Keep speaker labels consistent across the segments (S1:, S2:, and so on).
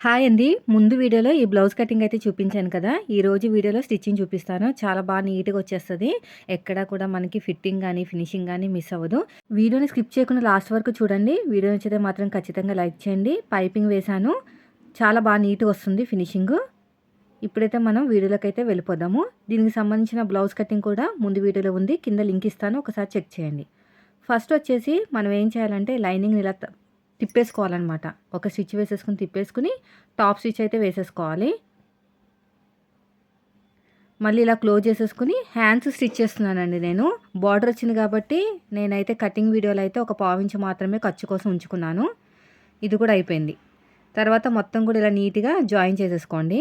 S1: Hi అండి. ముందు వీడియోలో ఈ బ్లౌజ్ కటింగ్ అయితే చూపించాను కదా! ఈరోజు వీడియోలో స్టిచ్చింగ్ చూపిస్తాను. చాలా బాగా నీట్‌గా వచ్చేస్తుంది ఎక్కడా కూడా మనకి ఫిట్టింగ్ కానీ ఫినిషింగ్ కానీ మిస్ అవ్వదు. వీడియోని స్కిప్ చేయకుండా లాస్ట్ వరకు చూడండి. వీడియో నచ్చితే మాత్రం ఖచ్చితంగా లైక్ చేయండి. పైపింగ్ వేశాను. చాలా బాగా నీట్‌గా వస్తుంది ఫినిషింగ్ ఇప్పుడైతే మనం వీడియోలోకైతే వెళ్ళిపోదాము. దీనికి సంబంధించిన బ్లౌజ్ కటింగ్ కూడా ముందు వీడియోలో ఉంది. కింద లింక్ ఇస్తాను. ఒకసారి చెక్ చేయండి. ఫస్ట్ వచ్చేసి మనం ఏం చేయాలంటే లైనింగ్ ఇలా తిప్పేసుకోవాలన్నమాట తిప్పేసుకోవాలనమాట. ఒక స్టిచ్ వేసేసుకొని తిప్పేసుకొని టాప్ స్టిచ్ అయితే వేసేసుకోవాలి. మళ్ళీ ఇలా క్లోజ్ చేసేసుకొని హ్యాండ్స్ స్టిచ్ చేస్తున్నానండి నేను. బార్డర్ వచ్చింది కాబట్టి నేనైతే కటింగ్ వీడియోలో అయితే ఒక పావించి మాత్రమే ఖర్చు కోసం ఉంచుకున్నాను. ఇది కూడా అయిపోయింది. తర్వాత మొత్తం కూడా ఇలా నీట్‌గా జాయిన్ చేసేసుకోండి.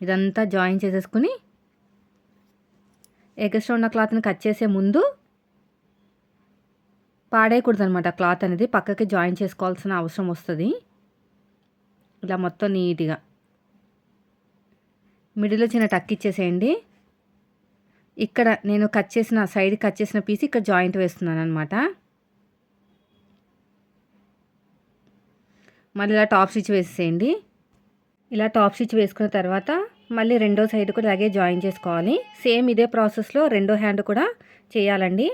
S1: ఇదంతా జాయిన్ చేసేసుకొని ఎగస్ట్రా ఉన్న క్లాత్‌ని కట్ చేసే ముందు పాడేయకూడదనమాట క్లాత్ అనేది. పక్కకి జాయిన్ చేసుకోవాల్సిన అవసరం వస్తుంది ఇలా మొత్తం నీట్‌గా. మిడిల్‌లో చిన్న టక్ ఇచ్చేసేయండి. ఇక్కడ నేను కట్ చేసిన సైడ్‌కి కట్ చేసిన పీస్ ఇక్కడ జాయింట్ వేస్తున్నాను అనమాట మళ్ళీ ఇలా టాప్ స్టిచ్ వేసేయండి ఇలా టాప్ స్టిచ్ వేసుకున్న తర్వాత మళ్ళీ రెండో సైడ్ కూడా ఇలాగే జాయిన్ చేసుకోవాలి. సేమ్ ఇదే ప్రాసెస్‌లో రెండో హ్యాండ్ కూడా చేయాలండి.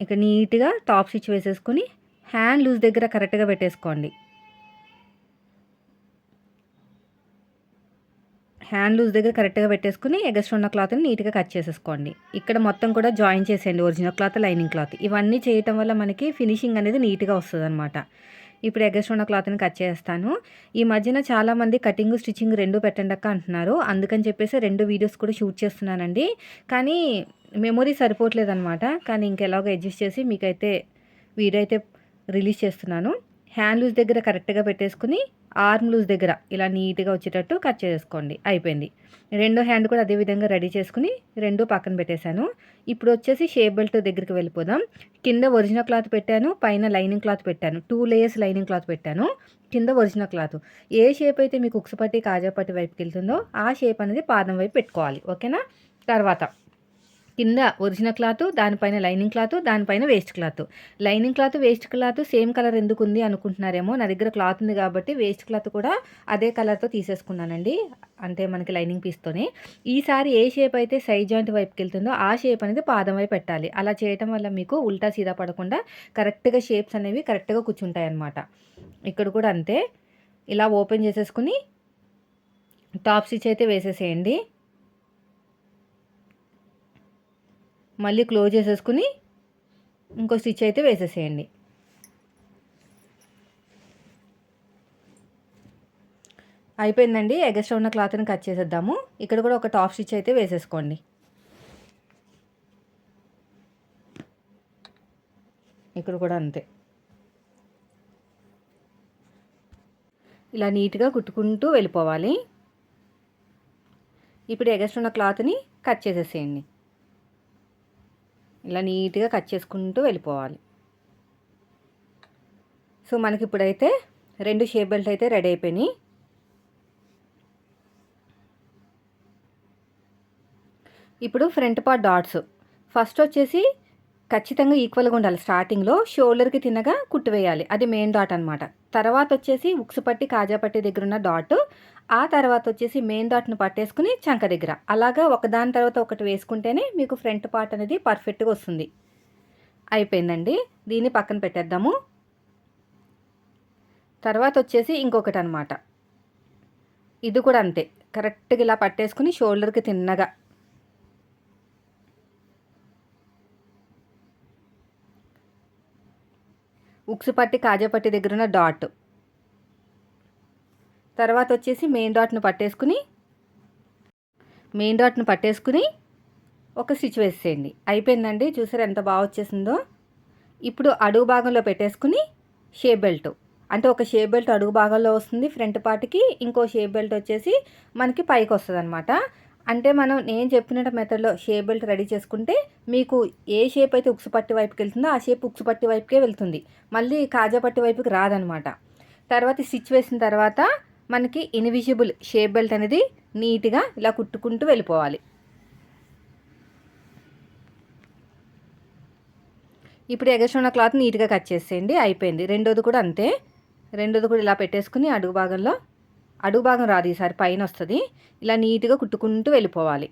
S1: ఇక నీట్‌గా టాప్ స్టిచ్ వేసేసుకొని హ్యాండ్ లూజ్ దగ్గర కరెక్ట్‌గా పెట్టేసుకోండి. హ్యాండ్ లూజ్ దగ్గర కరెక్ట్‌గా పెట్టేసుకొని ఎగస్ట్ ఉన్న క్లాత్‌ని నీట్‌గా కట్ చేసేసుకోండి. ఇక్కడ మొత్తం కూడా జాయిన్ చేసేయండి ఒరిజినల్ క్లాత్, లైనింగ్ క్లాత్. ఇవన్నీ చేయటం వల్ల మనకి ఫినిషింగ్ అనేది నీట్‌గా వస్తుంది అనమాట ఇప్పుడు ఎగస్ట్రా ఉన్న క్లాత్‌ని కట్ చేస్తాను ఈ మధ్యన చాలామంది కటింగ్, స్టిచ్చింగ్ రెండు పెట్టండక్క అంటున్నారు. అందుకని చెప్పేసి రెండు వీడియోస్ కూడా షూట్ చేస్తున్నానండి. కానీ మెమరీ సరిపోవట్లేదనమాట. కానీ ఇంకెలాగో అడ్జస్ట్ చేసి మీకైతే వీడియో అయితే రిలీజ్ చేస్తున్నాను. హ్యాండ్ లూజ్ దగ్గర కరెక్ట్‌గా పెట్టేసుకుని ఆర్మ్ లూజ్ దగ్గర ఇలా నీట్‌గా వచ్చేటట్టు కట్ చేసుకోండి అయిపోయింది. రెండో హ్యాండ్ కూడా అదే విధంగా రెడీ చేసుకుని రెండు పక్కన పెట్టేశాను. ఇప్పుడు వచ్చేసి షేప్ బెల్ట్ దగ్గరికి వెళ్ళిపోదాం. కింద ఒరిజినల్ క్లాత్ పెట్టాను. పైన లైనింగ్ క్లాత్ పెట్టాను. టూ లేయర్స్ లైనింగ్ క్లాత్ పెట్టాను. కింద ఒరిజినల్ క్లాత్. ఏ షేప్ అయితే మీకు ఉక్సు పట్టి, కాజా పట్టి వైపుకెళ్తుందో ఆ షేప్ అనేది పాదం వైపు పెట్టుకోవాలి. ఓకేనా? తర్వాత కింద ఒరిజినల్ క్లాత్, దానిపైన లైనింగ్ క్లాత్, దానిపైన waste cloth. Lining cloth, waste cloth same colour ఎందుకు ఉంది అనుకుంటున్నారేమో. నా దగ్గర క్లాత్ ఉంది కాబట్టి వేస్ట్ క్లాత్ కూడా అదే కలర్‌తో తీసేసుకున్నానండి. అంటే మనకి లైనింగ్ పీస్‌తోనే. ఈసారి ఏ షేప్ అయితే సైడ్ జాయింట్ వైపుకి వెళ్తుందో ఆ షేప్ అనేది పాదం వైపు పెట్టాలి. అలా చేయటం వల్ల మీకు ఉల్టా సీదా పడకుండా కరెక్ట్‌గా షేప్స్ అనేవి కరెక్ట్‌గా కూర్చుంటాయి అన్నమాట ఇక్కడ కూడా అంతే. ఇలా ఓపెన్ చేసేసుకొని టాప్ స్టిచ్ అయితే వేసేసేయండి. మళ్ళీ క్లోజ్ చేసేసుకొని ఇంకో స్టిచ్ అయితే వేసేసేయండి. అయిపోయిందండి. ఎగస్ట్రా ఉన్న క్లాత్‌ని కట్ చేసేద్దాము. ఇక్కడ కూడా ఒక టాప్ స్టిచ్ అయితే వేసేసుకోండి. ఇక్కడ కూడా అంతే. ఇలా నీట్‌గా కుట్టుకుంటూ వెళ్ళిపోవాలి. ఇప్పుడు ఎగస్ట్రా ఉన్న క్లాత్‌ని కట్ చేసేసేయండి. ఇలా నీట్‌గా కట్ చేసుకుంటూ వెళ్ళిపోవాలి. సో మనకి ఇప్పుడైతే రెండు షేప్ బెల్ట్ అయితే రెడీ అయిపోయినాయి. ఇప్పుడు ఫ్రంట్ పార్ట్ డాట్స్. ఫస్ట్ వచ్చేసి ఖచ్చితంగా ఈక్వల్‌గా ఉండాలి స్టార్టింగ్‌లో. షోల్డర్‌కి తిన్నగా కుట్టు వేయాలి. అది మెయిన్ డాట్ అనమాట. తర్వాత వచ్చేసి ఉక్సు పట్టి, కాజా పట్టి దగ్గర ఉన్న డాట్. ఆ తర్వాత వచ్చేసి మెయిన్ డాట్ను పట్టేసుకొని చంక దగ్గర. అలాగా ఒకదాని తర్వాత ఒకటి వేసుకుంటేనే మీకు ఫ్రంట్ పార్ట్ అనేది పర్ఫెక్ట్‌గా వస్తుంది. అయిపోయిందండి. దీన్ని పక్కన పెట్టేద్దాము. తర్వాత వచ్చేసి ఇంకొకటి అనమాట ఇది కూడా అంతే. కరెక్ట్‌గా ఇలా పట్టేసుకొని షోల్డర్‌కి తిన్నగా ఉక్సు పట్టి, కాజా పట్టి దగ్గర ఉన్న డాట్. తర్వాత వచ్చేసి మెయిన్ డాట్ను పట్టేసుకుని మెయిన్ డాట్‌ని పట్టేసుకుని ఒక స్టిచ్ వేసేయండి. అయిపోయిందండి. చూసారు ఎంత బాగా వచ్చేసిందో. ఇప్పుడు అడుగు భాగంలో పెట్టేసుకుని షేప్ బెల్ట్. అంటే ఒక షేప్ బెల్ట్ అడుగు భాగంలో వస్తుంది ఫ్రంట్ పార్ట్‌కి. ఇంకో షేప్ బెల్ట్ వచ్చేసి మనకి పైకి వస్తదనమాట. అంటే మనం నేను చెప్పిన మెథడ్‌లో షేప్ బెల్ట్ రెడీ చేసుకుంటే మీకు ఏ షేప్ అయితే ఉక్సు పట్టి వైపుకెళ్తుందో ఆ షేప్ ఉక్సు పట్టి వైపుకే వెళ్తుంది. మళ్ళీ కాజా పట్టి వైపుకి రాదనమాట. తర్వాత స్టిచ్ వేసిన తర్వాత మనకి ఇన్విజిబుల్ షేప్ బెల్ట్ అనేది నీట్‌గా ఇలా కుట్టుకుంటూ వెళ్ళిపోవాలి. ఇప్పుడు ఎగస్ట్రా క్లాత్ నీట్‌గా కట్ చేసేయండి. అయిపోయింది. రెండోది కూడా అంతే. రెండోది కూడా ఇలా పెట్టేసుకుని అడుగు భాగంలో అడుగు భాగం రాదు ఈసారి పైన వస్తుంది. ఇలా నీట్గా కుట్టుకుంటూ వెళ్ళిపోవాలి.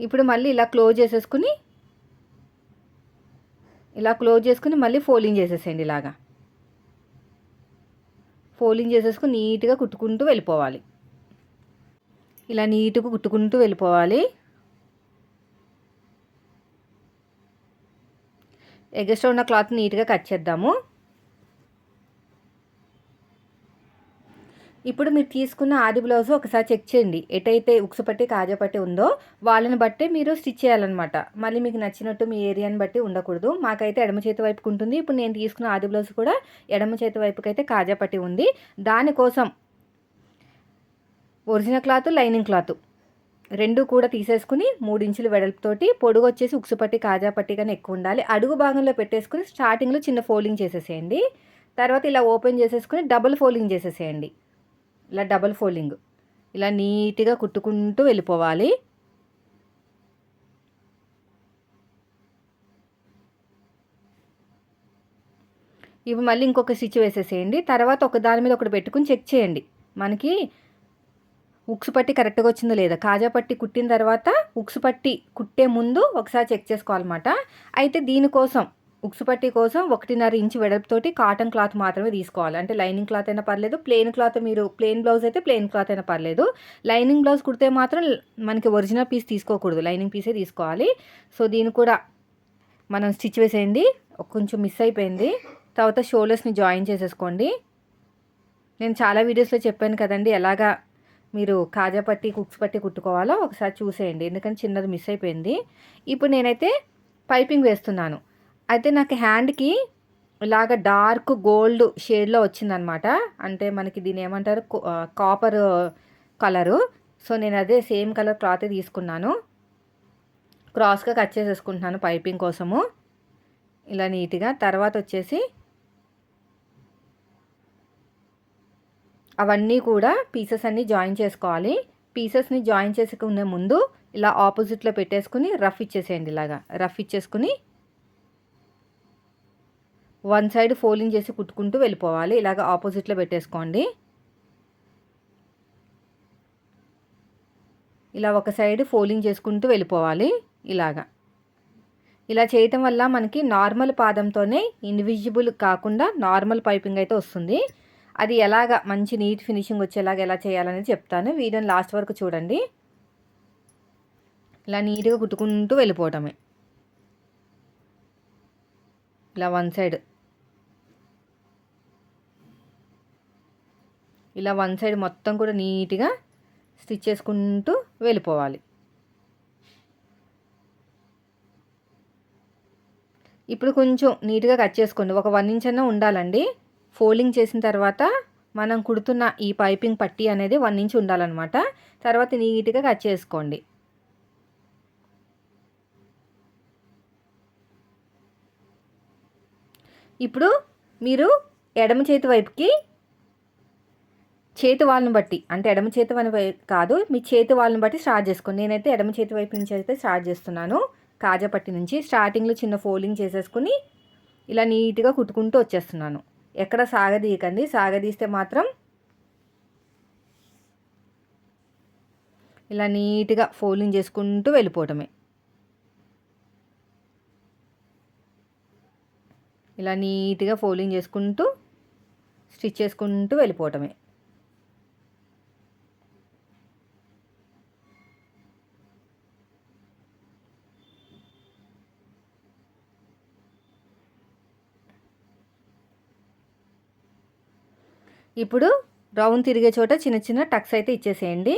S1: ఇప్పుడు మళ్ళీ ఇలా క్లోజ్ చేసేసుకుని ఇలా క్లోజ్ చేసుకుని మళ్ళీ ఫోల్డింగ్ చేసేసేయండి ఇలాగా. ఫోల్డింగ్ చేసేసుకుని నీట్గా కుట్టుకుంటూ వెళ్ళిపోవాలి. ఇలా నీట్గా కుట్టుకుంటూ వెళ్ళిపోవాలి. ఎగస్ట్రా ఉన్న క్లాత్ నీట్గా కట్ చేద్దాము. ఇప్పుడు మీరు తీసుకున్న ఆది బ్లౌజ్ ఒకసారి చెక్ చేయండి. ఎటైతే ఉక్సు పట్టి కాజా పట్టి ఉందో వాళ్ళని బట్టి మీరు స్టిచ్ చేయాలన్నమాట. మళ్ళీ మీకు నచ్చినట్టు మీ ఏరియాని బట్టి ఉండకూడదు. మాకైతే ఎడమ చేతి వైపుకు ఉంటుంది. ఇప్పుడు నేను తీసుకున్న ఆది బ్లౌజ్ కూడా ఎడమ చేతి వైపుకి అయితే కాజా పట్టి ఉంది. దానికోసం ఒరిజినల్ క్లాత్ లైనింగ్ క్లాత్. రెండు కూడా తీసేసుకుని మూడు ఇంచుల వెడల్పుతోటి పొడుగు వచ్చేసి ఉక్సుపట్టి కాజా పట్టి కానీ ఎక్కువ ఉండాలి. అడుగు భాగంలో పెట్టేసుకుని స్టార్టింగ్లో చిన్న ఫోల్డింగ్ చేసేసేయండి. తర్వాత ఇలా ఓపెన్ చేసేసుకుని డబుల్ ఫోల్డింగ్ చేసేసేయండి. ఇలా డబుల్ ఫోల్డింగ్ ఇలా నీట్గా కుట్టుకుంటూ వెళ్ళిపోవాలి. ఇవి మళ్ళీ ఇంకొక స్టిచ్ వేసేసేయండి. తర్వాత ఒక దాని మీద ఒకటి పెట్టుకుని చెక్ చేయండి. మనకి ఉక్సు పట్టి కరెక్ట్గా వచ్చిందో లేదా. కాజా పట్టి కుట్టిన తర్వాత ఉక్సు పట్టి కుట్టే ముందు ఒకసారి చెక్ చేసుకోవాలన్నమాట. అయితే దీనికోసం ఉక్సు పట్టి కోసం ఒకటిన్నర ఇంచు వెడల్పుతోటి కాటన్ క్లాత్ మాత్రమే తీసుకోవాలి. అంటే లైనింగ్ క్లాత్ అయినా పర్లేదు ప్లెయిన్ క్లాత్ మీరు ప్లెయిన్ బ్లౌజ్ అయితే ప్లెయిన్ క్లాత్ అయినా పర్లేదు. లైనింగ్ బ్లౌజ్ కుడితే మాత్రం మనకి ఒరిజినల్ పీస్ తీసుకోకూడదు. లైనింగ్ పీసే తీసుకోవాలి. సో దీన్ని కూడా మనం స్టిచ్ వేసేయండి. కొంచెం మిస్ అయిపోయింది. తర్వాత షోల్డర్స్ని జాయిన్ చేసేసుకోండి. నేను చాలా వీడియోస్లో చెప్పాను కదండి ఎలాగా మీరు కాజా పట్టి కుక్స్ పట్టి కుట్టుకోవాలో? ఒకసారి చూసేయండి. ఎందుకంటే చిన్నది మిస్ అయిపోయింది. ఇప్పుడు నేనైతే పైపింగ్ వేస్తున్నాను. అయితే నాకు హ్యాండ్కి ఇలాగ డార్క్ గోల్డ్ షేడ్లో వచ్చిందనమాట. అంటే మనకి దీని ఏమంటారు? కాపర్ కలరు సో నేను అదే సేమ్ కలర్ క్లాత్ తీసుకున్నాను. క్రాస్గా కట్ చేసేసుకుంటున్నాను పైపింగ్ కోసము. ఇలా నీట్గా తర్వాత వచ్చేసి అవన్నీ కూడా పీసెస్ అన్నీ జాయిన్ చేసుకోవాలి. పీసెస్ని జాయిన్ చేసుకునే ముందు ఇలా ఆపోజిట్లో పెట్టేసుకుని రఫ్ ఇచ్చేసేయండి ఇలాగా. రఫ్ ఇచ్చేసుకుని వన్ సైడ్ ఫోల్డింగ్ చేసి కుట్టుకుంటూ వెళ్ళిపోవాలి. ఇలాగ ఆపోజిట్లో పెట్టేసుకోండి. ఇలా ఒక సైడ్ ఫోల్డింగ్ చేసుకుంటూ వెళ్ళిపోవాలి. ఇలాగా. ఇలా చేయటం వల్ల మనకి నార్మల్ పాదంతోనే ఇన్విజిబుల్ కాకుండా నార్మల్ పైపింగ్ అయితే వస్తుంది. అది ఎలాగ మంచి నీట్ ఫినిషింగ్ వచ్చేలాగా ఎలా చేయాలని చెప్తాను. వీడియోని లాస్ట్ వరకు చూడండి. ఇలా నీట్గా కుట్టుకుంటూ వెళ్ళిపోవటమే. ఇలా వన్ సైడ్. ఇలా వన్ సైడ్ మొత్తం కూడా నీట్గా స్టిచ్ చేసుకుంటూ వెళ్ళిపోవాలి. ఇప్పుడు కొంచెం నీట్గా కట్ చేసుకోండి. ఒక వన్ ఇంచ్ అన్నా ఉండాలండి. ఫోల్డింగ్ చేసిన తర్వాత మనం కుడుతున్న ఈ పైపింగ్ పట్టీ అనేది వన్ ఇంచ్ ఉండాలన్నమాట. తర్వాత నీట్గా కట్ చేసుకోండి. ఇప్పుడు మీరు ఎడమ చేతి వైపుకి చేతి వాళ్ళని బట్టి అంటే ఎడమ చేతి అని కాదు మీ చేతి వాళ్ళని బట్టి స్టార్ట్ చేసుకోండి. నేనైతే ఎడమ చేతి వైపు నుంచి అయితే స్టార్ట్ చేస్తున్నాను. కాజాపట్టి నుంచి స్టార్టింగ్లో చిన్న ఫోల్డింగ్ చేసేసుకుని ఇలా నీట్గా కుట్టుకుంటూ వచ్చేస్తున్నాను. ఎక్కడ సాగదీయకండి. సాగదీస్తే మాత్రం ఇలా నీట్గా ఫోల్డింగ్ చేసుకుంటూ వెళ్ళిపోవటమే. ఇలా నీట్గా ఫోల్డింగ్ చేసుకుంటూ స్టిచ్ చేసుకుంటూ వెళ్ళిపోవటమే. ఇప్పుడు రౌండ్ తిరిగే చోట చిన్న చిన్న టక్స్ అయితే ఇచ్చేసేయండి.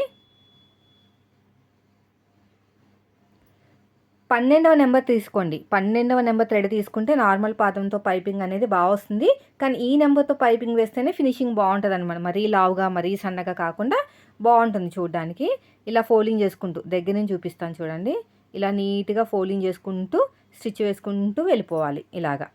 S1: పన్నెండవ నెంబర్ తీసుకోండి. పన్నెండవ నెంబర్ థ్రెడ్ తీసుకుంటే నార్మల్ పాదంతో పైపింగ్ అనేది బాగా వస్తుంది. కానీ ఈ నెంబర్తో పైపింగ్ వేస్తేనే ఫినిషింగ్ బాగుంటుంది అనమాట మరీ లావుగా మరీ సన్నగా కాకుండా బాగుంటుంది చూడడానికి. ఇలా ఫోల్డింగ్ చేసుకుంటూ దగ్గర నుంచి చూపిస్తాను చూడండి. ఇలా నీట్గా ఫోల్డింగ్ చేసుకుంటూ స్టిచ్ వేసుకుంటూ వెళ్ళిపోవాలి ఇలాగా.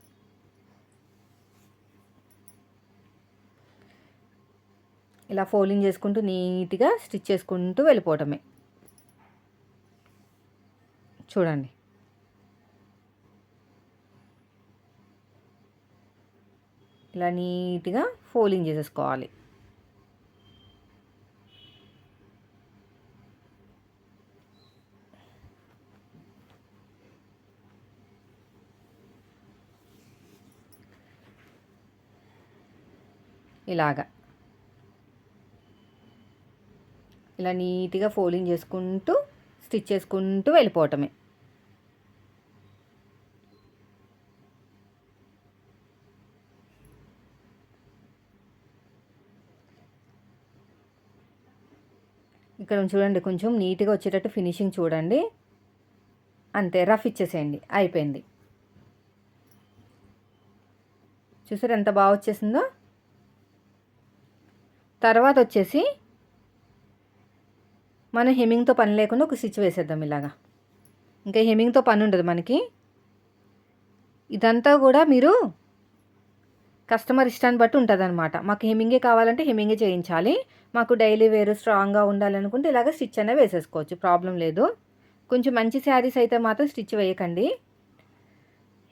S1: ఇలా ఫోల్డింగ్ చేసుకుంటూ నీట్గా స్టిచ్ చేసుకుంటూ వెళ్ళిపోవటమే. చూడండి. ఇలా నీట్గా ఫోల్డింగ్ చేసేసుకోవాలి. ఇలాగా. ఇలా నీట్గా ఫోల్డింగ్ చేసుకుంటూ స్టిచ్ చేసుకుంటూ వెళ్ళిపోవటమే. ఇక్కడ చూడండి కొంచెం నీట్గా వచ్చేటట్టు ఫినిషింగ్ చూడండి. అంతే రఫ్ ఇచ్చేసేయండి అయిపోయింది. చూసారు ఎంత బాగా వచ్చేసిందో? తర్వాత వచ్చేసి మనం హెమ్మింగ్తో పని లేకుండా ఒక స్టిచ్ వేసేద్దాం ఇలాగా. ఇంకా హెమ్మింగ్తో పని ఉండదు మనకి. ఇదంతా కూడా మీరు కస్టమర్ ఇష్టాన్ని బట్టి ఉంటుంది అనమాట మాకు హెమ్మింగే కావాలంటే హెమ్మింగే చేయించాలి. మాకు డైలీ వేరు స్ట్రాంగ్గా ఉండాలనుకుంటే ఇలాగ స్టిచ్ అనేది వేసేసుకోవచ్చు. ప్రాబ్లం లేదు. కొంచెం మంచి శారీస్ అయితే మాత్రం స్టిచ్ వేయకండి.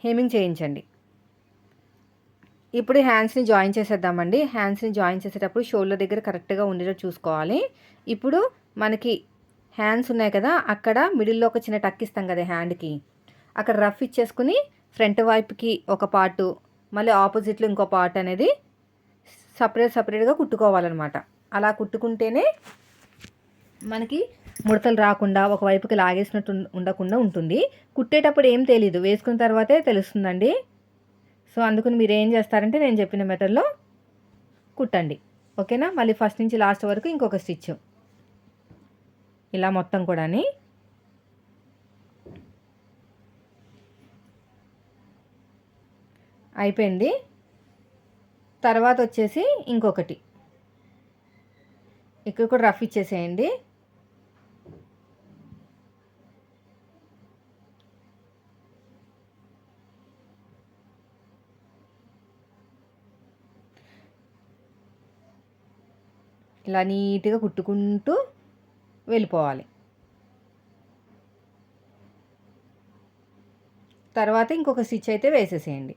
S1: హెమ్మింగ్ చేయించండి. ఇప్పుడు హ్యాండ్స్ని జాయిన్ చేసేద్దామండి. హ్యాండ్స్ని జాయిన్ చేసేటప్పుడు షోల్డర్ దగ్గర కరెక్ట్గా ఉండేటట్టు చూసుకోవాలి. ఇప్పుడు మనకి హ్యాండ్స్ ఉన్నాయి కదా అక్కడ మిడిల్లో ఒక చిన్న టక్ ఇస్తాం కదా హ్యాండ్కి. అక్కడ రఫ్ ఇచ్చేసుకుని ఫ్రంట్ వైపుకి ఒక పార్టు మళ్ళీ ఆపోజిట్లో ఇంకో పార్ట్ అనేది సపరేట్ సపరేట్గా కుట్టుకోవాలన్నమాట. అలా కుట్టుకుంటేనే మనకి ముడతలు రాకుండా ఒకవైపుకి లాగేసినట్టు ఉండకుండా ఉంటుంది. కుట్టేటప్పుడు ఏం తెలీదు వేసుకున్న తర్వాతే తెలుస్తుందండి. సో అందుకని మీరు ఏం చేస్తారంటే నేను చెప్పిన మెథడ్లో కుట్టండి. ఓకేనా? మళ్ళీ ఫస్ట్ నుంచి లాస్ట్ వరకు ఇంకొక స్టిచ్ ఇలా మొత్తం కూడా అయిపోయింది. తర్వాత వచ్చేసి ఇంకొకటి. ఇక్కడ కూడా రఫ్ ఇచ్చేసేయండి. ఇలా నీట్గా కుట్టుకుంటూ వెళ్ళిపోవాలి. తర్వాత ఇంకొక స్టిచ్ అయితే వేసేసేయండి.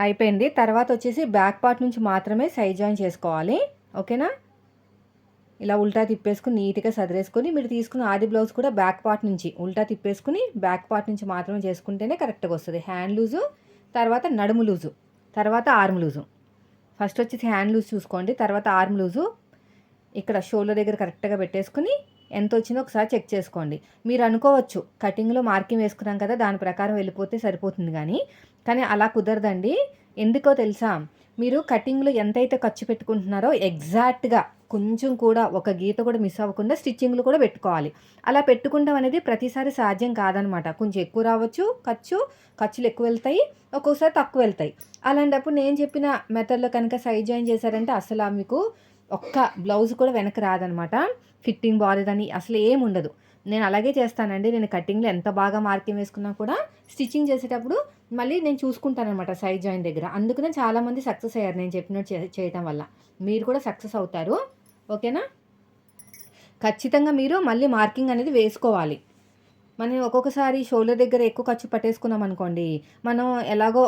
S1: అయిపోయింది. తర్వాత వచ్చేసి బ్యాక్ పార్ట్ నుంచి మాత్రమే సైడ్ జాయిన్ చేసుకోవాలి. ఓకేనా? ఇలా ఉల్టా తిప్పేసుకుని నీట్గా సదిరేసుకొని మీరు తీసుకున్న ఆది బ్లౌజ్ కూడా బ్యాక్ పార్ట్ నుంచి ఉల్టా తిప్పేసుకుని బ్యాక్ పార్ట్ నుంచి మాత్రమే చేసుకుంటేనే కరెక్ట్గా వస్తుంది. హ్యాండ్ లూజు తర్వాత నడుము లూజు తర్వాత ఆర్మ్ లూజు. ఫస్ట్ వచ్చేసి హ్యాండ్ లూజ్ చూసుకోండి తర్వాత ఆర్మ్ లూజు. ఇక్కడ షోల్డర్ దగ్గర కరెక్ట్గా పెట్టేసుకుని ఎంత వచ్చిందో ఒకసారి చెక్ చేసుకోండి. మీరు అనుకోవచ్చు కటింగ్లో మార్కింగ్ వేసుకున్నాం కదా దాని ప్రకారం వెళ్ళిపోతే సరిపోతుంది కానీ కానీ అలా కుదరదండి. ఎందుకో తెలుసా? మీరు కటింగ్లో ఎంతైతే ఖర్చు పెట్టుకుంటున్నారో ఎగ్జాక్ట్గా కొంచెం కూడా ఒక గీత కూడా మిస్ అవ్వకుండా స్టిచ్చింగ్లు కూడా పెట్టుకోవాలి. అలా పెట్టుకుంటాం అనేది ప్రతిసారి సాధ్యం కాదనమాట. కొంచెం ఎక్కువ రావచ్చు ఖర్చు ఖర్చులు ఎక్కువ వెళ్తాయి ఒక్కొక్కసారి తక్కువ వెళ్తాయి. అలాంటప్పుడు నేను చెప్పిన మెథడ్లో కనుక సైజ్ జాయిన్ చేశారంటే అసలు మీకు ఒక్క బ్లౌజ్ కూడా వెనక రాదనమాట. ఫిట్టింగ్ బాగాలేదని అసలు ఏముండదు. ఉండదు నేను అలాగే చేస్తానండి. నేను కటింగ్లో ఎంత బాగా మార్కింగ్ వేసుకున్నా కూడా స్టిచ్చింగ్ చేసేటప్పుడు మళ్ళీ నేను చూసుకుంటానమాట సైడ్ సైజ్ జాయిన్ దగ్గర. అందుకనే చాలామంది సక్సెస్ అయ్యారు నేను చెప్పినట్టు చేయటం వల్ల. మీరు కూడా సక్సెస్ అవుతారు. ఓకేనా? ఖచ్చితంగా మీరు మళ్ళీ మార్కింగ్ అనేది వేసుకోవాలి. మనం ఒక్కొక్కసారి షోల్డర్ దగ్గర ఎక్కువ ఖర్చు పట్టేసుకున్నాం అనుకోండి మనం ఎలాగో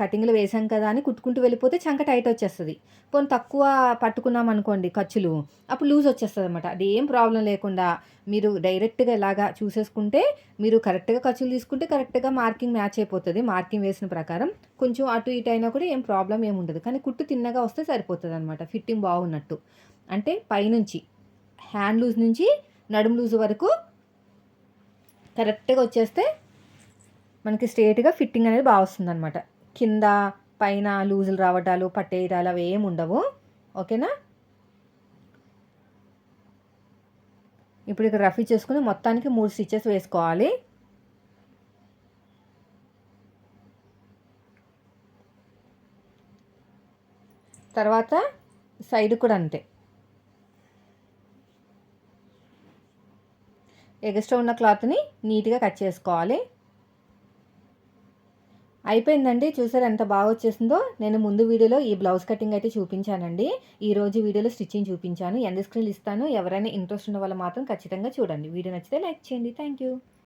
S1: కటింగ్లు వేసాం కదా అని కుట్టుకుంటూ వెళ్ళిపోతే చంక టైట్ వచ్చేస్తుంది. పోనీ తక్కువ పట్టుకున్నాం అనుకోండి ఖర్చులు అప్పుడు లూజ్ వచ్చేస్తుంది అనమాట అది ఏం ప్రాబ్లం లేకుండా మీరు డైరెక్ట్గా ఇలాగా చూసేసుకుంటే మీరు కరెక్ట్గా ఖర్చులు తీసుకుంటే కరెక్ట్గా మార్కింగ్ మ్యాచ్ అయిపోతుంది. మార్కింగ్ వేసిన ప్రకారం కొంచెం అటు ఇటు అయినా కూడా ఏం ప్రాబ్లం ఏమి ఉండదు. కానీ కుట్టు తిన్నగా వస్తే సరిపోతుంది అనమాట ఫిట్టింగ్ బాగున్నట్టు. అంటే పైనుంచి హ్యాండ్ లూజ్ నుంచి నడుము లూజ్ వరకు కరెక్ట్గా వచ్చేస్తే మనకి స్ట్రేట్గా ఫిట్టింగ్ అనేది బాగా వస్తుంది అనమాట కింద పైన లూజులు రావటాలు పట్టేయటాలు అవి ఏమి ఉండవు. ఓకేనా? ఇప్పుడు ఇక్కడ రఫీ చేసుకుని మొత్తానికి మూడు స్టిచ్చెస్ వేసుకోవాలి. తర్వాత సైడ్ కూడా అంతే. ఎగస్ట్రా ఉన్న క్లాత్ని నీట్గా కట్ చేసుకోవాలి. అయిపోయిందండి. చూసారు ఎంత బాగా వచ్చేసిందో? నేను ముందు వీడియోలో ఈ బ్లౌజ్ కటింగ్ అయితే చూపించానండి. ఈ రోజు వీడియోలో స్టిచ్చింగ్ చూపించాను. ఎండ్ స్క్రీన్లు ఇస్తాను. ఎవరైనా ఇంట్రెస్ట్ ఉన్న వాళ్ళు మాత్రం ఖచ్చితంగా చూడండి. వీడియో నచ్చితే లైక్ చేయండి. Thank you